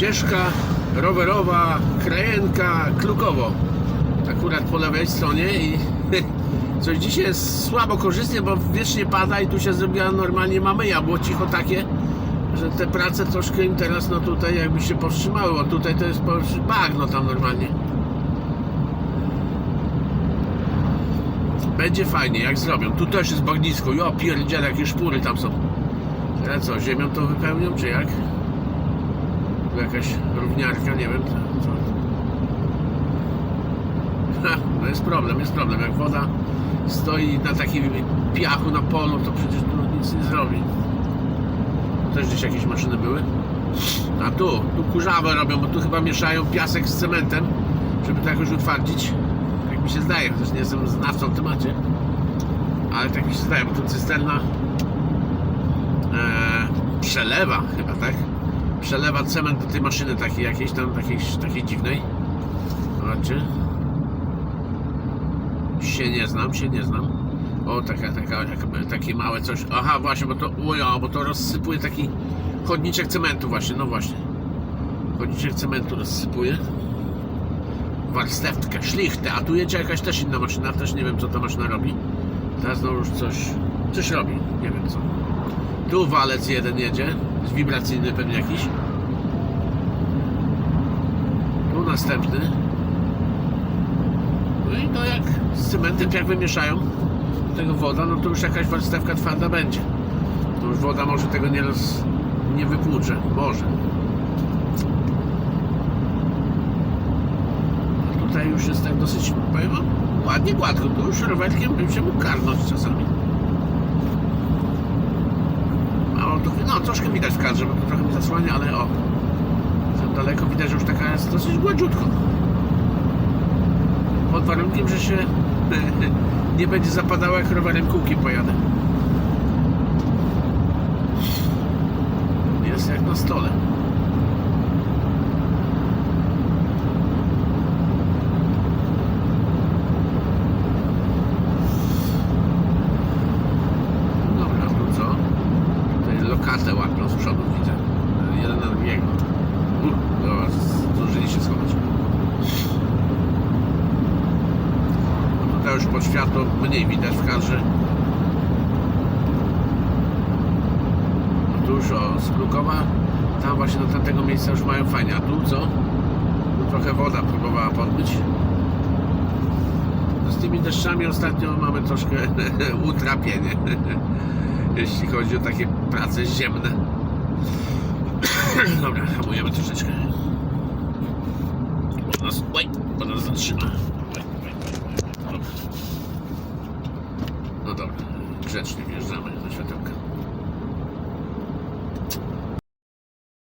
ścieżka rowerowa Krajenka Klukowo. Akurat po lewej stronie i coś dzisiaj jest słabo korzystnie, bo wiecznie pada i tu się zrobiła normalnie mamyja. Było cicho takie, że te prace troszkę im teraz no tutaj jakby się powstrzymały, bo tutaj to jest bagno tam normalnie. Będzie fajnie, jak zrobią. Tu też jest bagnisko. Jo, pierdziele, jakie szpury tam są. Ale co, ziemią to wypełnią, czy jak? Jakaś równiarka, nie wiem. Co, no jest problem, jest problem. Jak woda stoi na takim piachu na polu, to przecież tu nic nie zrobi. Też gdzieś jakieś maszyny były. A tu, tu kurzawę robią, bo tu chyba mieszają piasek z cementem, żeby to jakoś utwardzić. Jak mi się zdaje, chociaż nie jestem znawcą w temacie. Ale tak mi się zdaje, bo tu cysterna e, przelewa chyba, tak? Przelewa cement do tej maszyny takiej jakiejś tam, takiej, takiej dziwnej. Zobaczcie. Się nie znam, się nie znam. O, taka, taka, jakby takie małe coś. Aha, właśnie, bo to, oja, bo to rozsypuje taki chodniczek cementu właśnie, no właśnie. Chodniczek cementu rozsypuje. Warstewkę, szlichtę, a tu jedzie jakaś też inna maszyna, też nie wiem co ta maszyna robi. Teraz znowu już coś, coś robi, nie wiem co. Tu walec jeden jedzie, wibracyjny pewnie jakiś. Tu następny. No i to jak z cementem, jak wymieszają tego woda, no to już jakaś warstewka twarda będzie. To już woda może tego nie roz... nie wypłucze. Może. A tutaj już jest tak dosyć, powiem ładnie gładko. Tu już rowerkiem bym się mógł karnąć czasami. Mało tu, no troszkę widać w kadrze, bo to trochę mi zasłania, ale o. Za daleko widać, że już taka jest dosyć gładziutko. Pod warunkiem, że się nie będzie zapadało jak rowerem kółki pojadę. Jest jak na stole. Dobra, tu co? Tutaj lokatę łapią z przodu widzę. Jeden na drugiego. Uh, dobra, zdążyli się schować. Już pod światło mniej widać w kadrze. Tu już o tam właśnie do tamtego miejsca już mają fajnie. A tu co? Tu trochę woda próbowała podbyć. No z tymi deszczami ostatnio mamy troszkę utrapienie. Jeśli chodzi o takie prace ziemne. Dobra, hamujemy troszeczkę. Bo nas, oj, bo nas zatrzyma. Oj, oj, oj, oj. Dobra. No dobra, grzecznie wjeżdżamy na światełka.